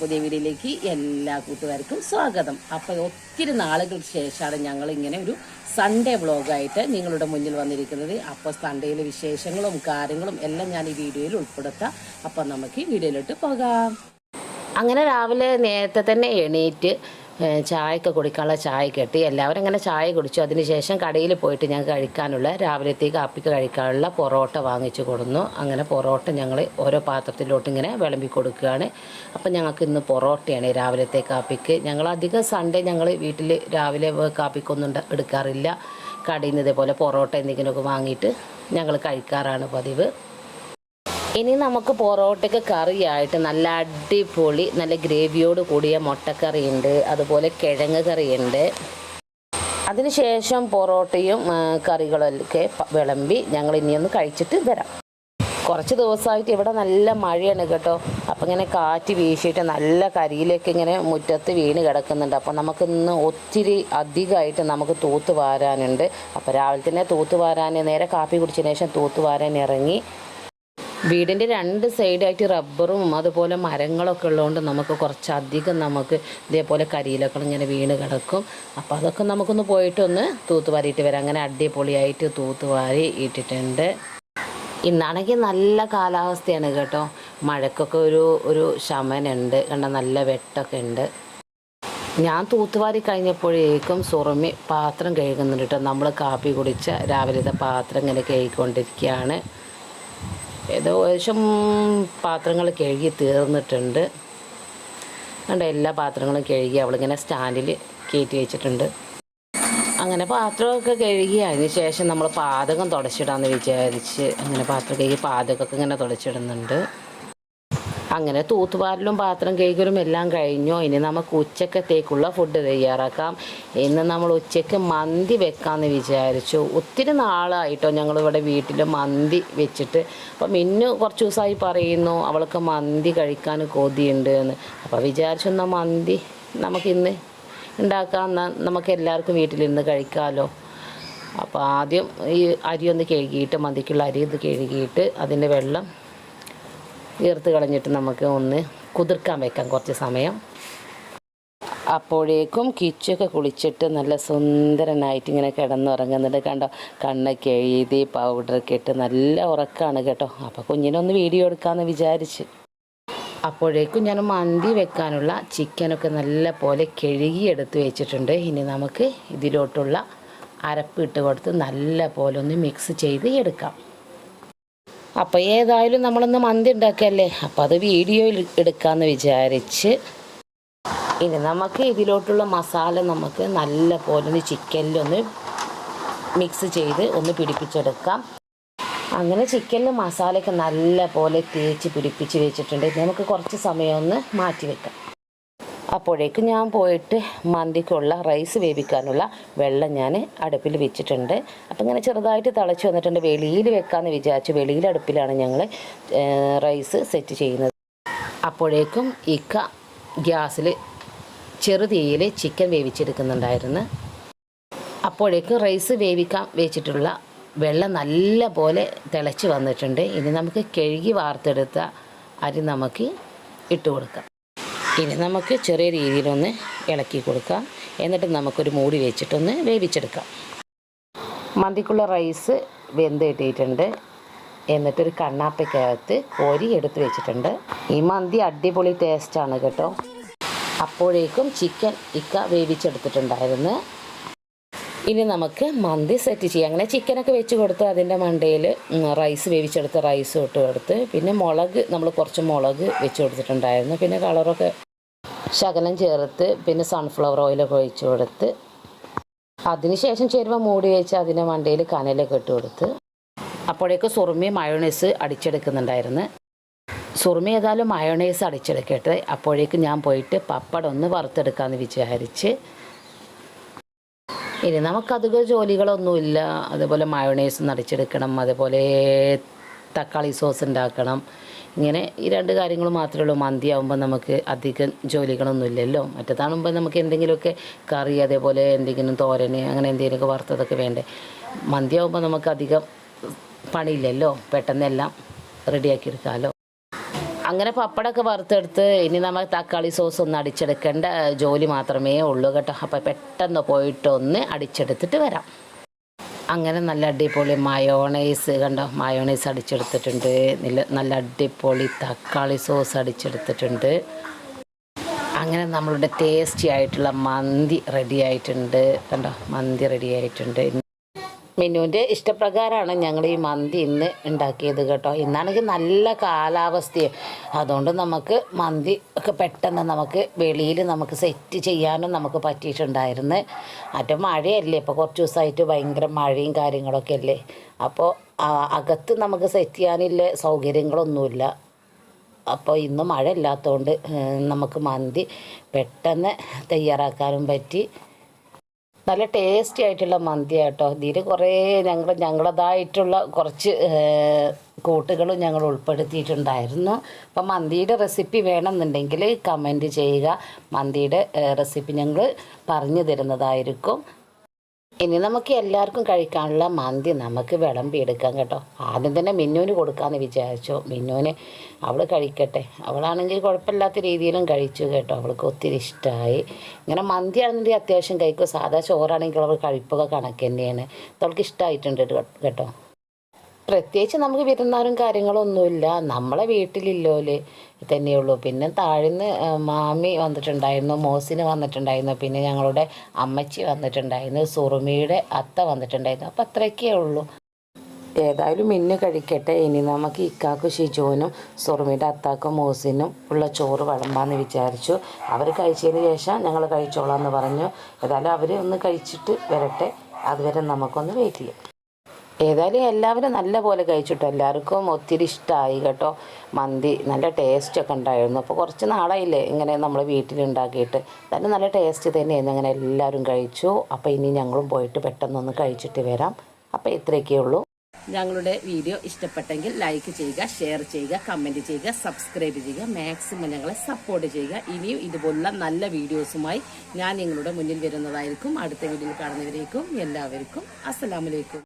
പുതിയ വീഡിയോയിലേക്ക് എല്ലാ കൂട്ടുകാർക്കും സ്വാഗതം. അപ്പോൾ ഒത്തിരി നാളുകൾക്ക് ശേഷമാണ് ഞങ്ങൾ ഇങ്ങനെ ഒരു സൺഡേ വ്ളോഗായിട്ട് നിങ്ങളുടെ മുന്നിൽ വന്നിരിക്കുന്നത്. അപ്പോൾ സൺഡേയിലെ വിശേഷങ്ങളും കാര്യങ്ങളും എല്ലാം ഞാൻ ഈ വീഡിയോയിൽ ഉൾപ്പെടുത്താം. അപ്പം നമുക്ക് ഈ വീഡിയോയിലോട്ട് പോകാം. അങ്ങനെ രാവിലെ നേരത്തെ തന്നെ എണീറ്റ് ചായയൊക്കെ കുടിക്കാനുള്ള ചായ കെട്ടി. എല്ലാവരും അങ്ങനെ ചായ കുടിച്ചു. അതിനുശേഷം കടയിൽ പോയിട്ട് ഞങ്ങൾക്ക് കഴിക്കാനുള്ള രാവിലത്തെ കാപ്പിക്ക് കഴിക്കാനുള്ള പൊറോട്ട വാങ്ങിച്ചു കൊടുന്നു. അങ്ങനെ പൊറോട്ട ഞങ്ങൾ ഓരോ പാത്രത്തിലോട്ട് ഇങ്ങനെ വിളമ്പി കൊടുക്കുകയാണ്. അപ്പം ഞങ്ങൾക്ക് ഇന്ന് പൊറോട്ടയാണ് രാവിലത്തെ കാപ്പിക്ക്. ഞങ്ങൾ അധികം സൺഡേ ഞങ്ങൾ വീട്ടിൽ രാവിലെ കാപ്പിക്കൊന്നും എടുക്കാറില്ല. കടയിൽ നിന്ന് ഇതേപോലെ പൊറോട്ട എന്തെങ്കിലുമൊക്കെ വാങ്ങിയിട്ട് ഞങ്ങൾ കഴിക്കാറാണ് പതിവ്. ഇനി നമുക്ക് പൊറോട്ടയ്ക്ക് കറിയായിട്ട് നല്ല അടിപൊളി നല്ല ഗ്രേവിയോട് കൂടിയ മുട്ടക്കറി ഉണ്ട് അതുപോലെ കിഴങ്ങ് കറിയുണ്ട്. അതിനുശേഷം പൊറോട്ടയും കറികളൊക്കെ വിളമ്പി ഞങ്ങൾ ഇനിയൊന്ന് കഴിച്ചിട്ട് വരാം. കുറച്ച് ദിവസമായിട്ട് ഇവിടെ നല്ല മഴയാണ് കേട്ടോ. അപ്പം ഇങ്ങനെ കാറ്റ് വീശിയിട്ട് നല്ല കരിയിലേക്ക് ഇങ്ങനെ മുറ്റത്ത് വീണ് കിടക്കുന്നുണ്ട്. അപ്പം നമുക്ക് ഇന്ന് ഒത്തിരി അധികമായിട്ട് നമുക്ക് തൂത്ത് വാരാനുണ്ട് അപ്പോൾ രാവിലെ തന്നെ തൂത്ത് വാരാൻ നേരെ കാപ്പി കുടിച്ചതിന് ശേഷം തൂത്ത് വാരാൻ ഇറങ്ങി വീടിന്റെ രണ്ട് സൈഡായിട്ട് റബ്ബറും അതുപോലെ മരങ്ങളൊക്കെ ഉള്ളതുകൊണ്ട് നമുക്ക് കുറച്ചധികം നമുക്ക് ഇതേപോലെ കരിയിലൊക്കെ ഇങ്ങനെ വീണ് കിടക്കും. അപ്പോൾ അതൊക്കെ നമുക്കൊന്ന് പോയിട്ടൊന്ന് തൂത്തുവാരിയിട്ട് വരാം. അങ്ങനെ അടിപൊളിയായിട്ട് തൂത്തുവാരി ഇട്ടിട്ടുണ്ട്. ഇന്നാണെങ്കിൽ നല്ല കാലാവസ്ഥയാണ് കേട്ടോ. മഴക്കൊക്കെ ഒരു ഒരു ശമനുണ്ട്. കണ്ട നല്ല വെട്ടൊക്കെ ഉണ്ട് ഞാൻ തൂത്തുവാരി കഴിഞ്ഞപ്പോഴേക്കും സുറമി പാത്രം കഴുകുന്നുണ്ട് കേട്ടോ. നമ്മൾ കാപ്പി കുടിച്ച രാവിലത്തെ പാത്രം ഇങ്ങനെ കഴുകിക്കൊണ്ടിരിക്കുകയാണ് ഏകദേശം പാത്രങ്ങൾ കഴുകി തീർന്നിട്ടുണ്ട്. കണ്ട എല്ലാ പാത്രങ്ങളും കഴുകി അവളിങ്ങനെ സ്റ്റാൻഡിൽ കയറ്റി വെച്ചിട്ടുണ്ട്. അങ്ങനെ പാത്രമൊക്കെ കഴുകി അതിന് ശേഷം നമ്മൾ പാചകം തുടച്ചിടാമെന്ന് വിചാരിച്ച് അങ്ങനെ പാത്രം കഴുകി പാചകമൊക്കെ ഇങ്ങനെ തുടച്ചിടുന്നുണ്ട്. അങ്ങനെ തൂത്തുപാരലും പാത്രം കഴുകലും എല്ലാം കഴിഞ്ഞോ. ഇനി നമുക്ക് ഉച്ചക്കത്തേക്കുള്ള ഫുഡ് തയ്യാറാക്കാം. ഇന്ന് നമ്മൾ ഉച്ചയ്ക്ക് മന്തി വെക്കാമെന്ന് വിചാരിച്ചു. ഒത്തിരി നാളായിട്ടോ ഞങ്ങളിവിടെ വീട്ടിൽ മന്തി വെച്ചിട്ട്. അപ്പം മിന്നു കുറച്ച് ദിവസമായി പറയുന്നു അവൾക്ക് മന്തി കഴിക്കാൻ കൊതിയുണ്ട് എന്ന്. അപ്പോൾ വിചാരിച്ചു എന്നാൽ മന്തി നമുക്കിന്ന് ഉണ്ടാക്കാം. എന്നാൽ നമുക്ക് എല്ലാവർക്കും വീട്ടിലിരുന്ന് കഴിക്കാമല്ലോ അപ്പോൾ ആദ്യം ഈ അരി ഒന്ന് കഴുകിയിട്ട് മന്തിക്കുള്ള അരി ഇത് കഴുകിയിട്ട് അതിന്റെ വെള്ളം ഈർത്ത് കളഞ്ഞിട്ട് നമുക്ക് ഒന്ന് കുതിർക്കാൻ വെക്കാം കുറച്ച് സമയം. അപ്പോഴേക്കും കിച്ചൊക്കെ കുളിച്ചിട്ട് നല്ല സുന്ദരനായിട്ട് ഇങ്ങനെ കിടന്നുറങ്ങുന്നുണ്ട്. കണ്ടോ കണ്ണൊക്കെ എഴുതി പൗഡറൊക്കെ ഇട്ട് നല്ല ഉറക്കമാണ് കേട്ടോ. അപ്പോൾ കുഞ്ഞിനൊന്ന് വീഡിയോ എടുക്കാമെന്ന് വിചാരിച്ച്. അപ്പോഴേക്കും ഞാൻ മന്തി വെക്കാനുള്ള ചിക്കനൊക്കെ നല്ല പോലെ കഴുകി എടുത്ത് വെച്ചിട്ടുണ്ട്. ഇനി നമുക്ക് ഇതിലോട്ടുള്ള അരപ്പ് ഇട്ട് കൊടുത്ത് നല്ല പോലെ ഒന്ന് മിക്സ് ചെയ്ത് എടുക്കാം. അപ്പോൾ ഏതായാലും നമ്മളൊന്ന് മന്തി ഉണ്ടാക്കല്ലേ അപ്പോൾ അത് വീഡിയോയിൽ എടുക്കാമെന്ന് വിചാരിച്ച്. ഇനി നമുക്ക് ഇതിലോട്ടുള്ള മസാല നമുക്ക് നല്ല പോലെ ഒന്ന് ചിക്കനിലൊന്ന് മിക്സ് ചെയ്ത് ഒന്ന് പിടിപ്പിച്ചെടുക്കാം. അങ്ങനെ ചിക്കനിൽ മസാലയൊക്കെ നല്ല പോലെ തേച്ച് പിടിപ്പിച്ച് വെച്ചിട്ടുണ്ട്. നമുക്ക് കുറച്ച് സമയം ഒന്ന് മാറ്റി വെക്കാം. അപ്പോഴേക്കും ഞാൻ പോയിട്ട് മന്തിക്കുള്ള റൈസ് വേവിക്കാനുള്ള വെള്ളം ഞാൻ അടുപ്പിൽ വെച്ചിട്ടുണ്ട്. അപ്പം ഇങ്ങനെ ചെറുതായിട്ട് തിളച്ച് വന്നിട്ടുണ്ട്. വെളിയിൽ വെക്കാമെന്ന് വിചാരിച്ചു. വെളിയിൽ അടുപ്പിലാണ് ഞങ്ങൾ റൈസ് സെറ്റ് ചെയ്യുന്നത്. അപ്പോഴേക്കും ഇക്ക ഗ്യാസിൽ ചെറുതീയിൽ ചിക്കൻ വേവിച്ചെടുക്കുന്നുണ്ടായിരുന്നു. അപ്പോഴേക്കും റൈസ് വേവിക്കാൻ വെച്ചിട്ടുള്ള വെള്ളം നല്ല പോലെ തിളച്ച് വന്നിട്ടുണ്ട്. ഇനി നമുക്ക് കഴുകി വാർത്തെടുത്ത അരി നമുക്ക് ഇട്ട് കൊടുക്കാം. ഇനി നമുക്ക് ചെറിയ രീതിയിലൊന്ന് ഇളക്കി കൊടുക്കാം. എന്നിട്ട് നമുക്കൊരു മൂടി വെച്ചിട്ടൊന്ന് വേവിച്ചെടുക്കാം. മന്തിക്കുള്ള റൈസ് വെന്ത് കിട്ടിയിട്ടുണ്ട്. എന്നിട്ടൊരു കണ്ണാപ്പയ്ക്കകത്ത് കോരി എടുത്ത് വെച്ചിട്ടുണ്ട്. ഈ മന്തി അടിപൊളി ടേസ്റ്റാണ് കേട്ടോ. അപ്പോഴേക്കും ചിക്കൻ ഇക്ക വേവിച്ചെടുത്തിട്ടുണ്ടായിരുന്നു. ഇനി നമുക്ക് മന്തി സെറ്റ് ചെയ്യാം. അങ്ങനെ ചിക്കനൊക്കെ വെച്ച് കൊടുത്ത് അതിന്റെ മണ്ടയിൽ റൈസ് വേവിച്ചെടുത്ത് റൈസ് ഇട്ട് കൊടുത്ത് പിന്നെ മുളക് നമ്മൾ കുറച്ച് മുളക് വെച്ച് കൊടുത്തിട്ടുണ്ടായിരുന്നു. പിന്നെ കളറൊക്കെ ശകലം ചേർത്ത് പിന്നെ സൺഫ്ലവർ ഓയിലൊക്കെ ഒഴിച്ച് കൊടുത്ത് അതിനുശേഷം ചേരുവ മൂടി വെച്ച് അതിന്റെ മണ്ടയിൽ കനലൊക്കെ ഇട്ട് കൊടുത്ത് അപ്പോഴേക്ക് സുറുമി മയോണൈസ് അടിച്ചെടുക്കുന്നുണ്ടായിരുന്നു. സുറുമി ഏതായാലും മയോണൈസ് അടിച്ചെടുക്കട്ടെ. അപ്പോഴേക്ക് ഞാൻ പോയിട്ട് പപ്പടം ഒന്ന് വറുത്തെടുക്കാമെന്ന് വിചാരിച്ച് ഇനി അധിക ജോലികളൊന്നുമില്ല. അതുപോലെ മയോണൈസ് നടിച്ചെടുക്കണം അതേപോലെ തക്കാളി സോസ് ഉണ്ടാക്കണം. ഇങ്ങനെ ഈ രണ്ട് കാര്യങ്ങൾ മാത്രമേ ഉള്ളൂ. മന്തി ആകുമ്പോൾ നമുക്ക് അധികം ജോലികളൊന്നും ഇല്ലല്ലോ മറ്റേതാകുമ്പോൾ നമുക്ക് എന്തെങ്കിലുമൊക്കെ കറി അതേപോലെ എന്തെങ്കിലും തോരന് അങ്ങനെ എന്തെങ്കിലുമൊക്കെ വറുത്തതൊക്കെ വേണ്ടേ. മന്തി ആകുമ്പോൾ നമുക്ക് അധികം പണിയില്ലല്ലോ. പെട്ടെന്നെല്ലാം റെഡിയാക്കി എടുക്കാമല്ലോ. അങ്ങനെ പപ്പടമൊക്കെ വറുത്തെടുത്ത് ഇനി നമ്മൾ തക്കാളി സോസ് ഒന്ന് അടിച്ചെടുക്കേണ്ട ജോലി മാത്രമേ ഉള്ളൂ കേട്ടോ. അപ്പോൾ പെട്ടെന്ന് പോയിട്ട് ഒന്ന് അടിച്ചെടുത്തിട്ട് വരാം. അങ്ങനെ നല്ല അടിപൊളി മയോണൈസ് കണ്ടോ? മയോണൈസ് അടിച്ചെടുത്തിട്ടുണ്ട്. നല്ല നല്ല അടിപൊളി തക്കാളി സോസ് അടിച്ചെടുത്തിട്ടുണ്ട്. അങ്ങനെ നമ്മളുടെ ടേസ്റ്റി ആയിട്ടുള്ള മന്തി റെഡി ആയിട്ടുണ്ട്. കണ്ടോ? മന്തി റെഡി ആയിട്ടുണ്ട്. മിന്നുവിന്റെ ഇഷ്ടപ്രകാരമാണ് ഞങ്ങൾ ഈ മന്തി ഇന്ന് ഉണ്ടാക്കിയത് കേട്ടോ. ഇന്നാണെങ്കിൽ നല്ല കാലാവസ്ഥയും. അതുകൊണ്ട് നമുക്ക് മന്തി ഒക്കെ പെട്ടെന്ന് നമുക്ക് വെളിയിൽ നമുക്ക് സെറ്റ് ചെയ്യാനും നമുക്ക് പറ്റിയിട്ടുണ്ടായിരുന്നു. മറ്റേ മഴയല്ലേ ഇപ്പോൾ കുറച്ച് ദിവസമായിട്ട് ഭയങ്കര മഴയും കാര്യങ്ങളൊക്കെ അല്ലേ? അപ്പോൾ അകത്ത് നമുക്ക് സെറ്റ് ചെയ്യാനില്ല സൗകര്യങ്ങളൊന്നുമില്ല. അപ്പോൾ ഇന്ന് മഴ ഇല്ലാത്തതുകൊണ്ട് നമുക്ക് മന്തി പെട്ടെന്ന് തയ്യാറാക്കാനും പറ്റി. നല്ല ടേസ്റ്റി ആയിട്ടുള്ള മന്തി കേട്ടോ. ഇതിൽ കുറേ ഞങ്ങൾ ഞങ്ങളതായിട്ടുള്ള കുറച്ച് കൂട്ടുകളും ഞങ്ങൾ ഉൾപ്പെടുത്തിയിട്ടുണ്ടായിരുന്നു. അപ്പം മന്തിയുടെ റെസിപ്പി വേണമെന്നുണ്ടെങ്കിൽ കമന്റ് ചെയ്യുക. മന്തിയുടെ റെസിപ്പി ഞങ്ങൾ പറഞ്ഞു തരുന്നതായിരിക്കും. ഇനി നമുക്ക് എല്ലാവർക്കും കഴിക്കാനുള്ള മന്തി നമുക്ക് വിളമ്പിയെടുക്കാം കേട്ടോ. ആദ്യം തന്നെ മിന്നുവിന് കൊടുക്കാമെന്ന് വിചാരിച്ചു. മിന്നുവിന് അവൾ കഴിക്കട്ടെ. അവളാണെങ്കിൽ കുഴപ്പമില്ലാത്ത രീതിയിലും കഴിച്ചു കേട്ടോ. അവൾക്ക് ഒത്തിരി ഇഷ്ടമായി ഇങ്ങനെ മന്തി ആണെന്നുണ്ടെങ്കിൽ അത്യാവശ്യം കഴിക്കും. സാധാ ചോറാണെങ്കിൽ അവൾ കഴിപ്പൊക്കെ കണക്ക് തന്നെയാണ്. അവൾക്ക് ഇഷ്ടമായിട്ടുണ്ട് കേട്ടോ. പ്രത്യേകിച്ച് നമുക്ക് വിരുന്നാരും കാര്യങ്ങളൊന്നുമില്ല. നമ്മളെ വീട്ടിലില്ലോൽ തന്നെയുള്ളൂ പിന്നെ താഴ്ന്ന് മാമി വന്നിട്ടുണ്ടായിരുന്നു മോസിന് വന്നിട്ടുണ്ടായിരുന്നു പിന്നെ ഞങ്ങളുടെ അമ്മച്ചി വന്നിട്ടുണ്ടായിരുന്നു സുറുമിയുടെ അത്ത വന്നിട്ടുണ്ടായിരുന്നു. അപ്പം അത്രയൊക്കെ ഉള്ളൂ. ഏതായാലും ഇന്ന് കഴിക്കട്ടെ. ഇനി നമുക്ക് ഇക്കാക്കും ഷിജുവിനും സുറുമിയുടെ അത്താക്കും മോസിനും ഉള്ള ചോറ് വിളമ്പാന്ന് വിചാരിച്ചു. അവർ കഴിച്ചതിന് ശേഷം ഞങ്ങൾ കഴിച്ചോളാം എന്ന് പറഞ്ഞു. ഏതായാലും അവർ ഒന്ന് കഴിച്ചിട്ട് വരട്ടെ. അതുവരെ നമുക്കൊന്ന് വെയിറ്റ് ചെയ്യാം. ഏതായാലും എല്ലാവരും നല്ല പോലെ കഴിച്ചിട്ടോ. എല്ലാവർക്കും ഒത്തിരി ഇഷ്ടമായി കേട്ടോ. മന്തി നല്ല ടേസ്റ്റ് ഒക്കെ ഉണ്ടായിരുന്നു. അപ്പോൾ കുറച്ച് നാളായില്ലേ ഇങ്ങനെ നമ്മൾ വീട്ടിലുണ്ടാക്കിയിട്ട്. തന്നെ നല്ല ടേസ്റ്റ് തന്നെയായിരുന്നു. അങ്ങനെ എല്ലാവരും കഴിച്ചു. അപ്പോൾ ഇനി ഞങ്ങളും പോയിട്ട് പെട്ടെന്നൊന്ന് കഴിച്ചിട്ട് വരാം. അപ്പോൾ ഇത്രയൊക്കെ ഉള്ളൂ. ഞങ്ങളുടെ വീഡിയോ ഇഷ്ടപ്പെട്ടെങ്കിൽ ലൈക്ക് ചെയ്യുക ഷെയർ ചെയ്യുക കമന്റ് ചെയ്യുക സബ്സ്ക്രൈബ് ചെയ്യുക മാക്സിമം ഞങ്ങളെ സപ്പോർട്ട് ചെയ്യുക. ഇനിയും ഇതുപോലുള്ള നല്ല വീഡിയോസുമായി ഞാൻ നിങ്ങളുടെ മുന്നിൽ വരുന്നതായിരിക്കും. അടുത്ത വീഡിയോയിൽ കാണുന്നവരേക്കും എല്ലാവർക്കും അസ്സലാമലൈക്കും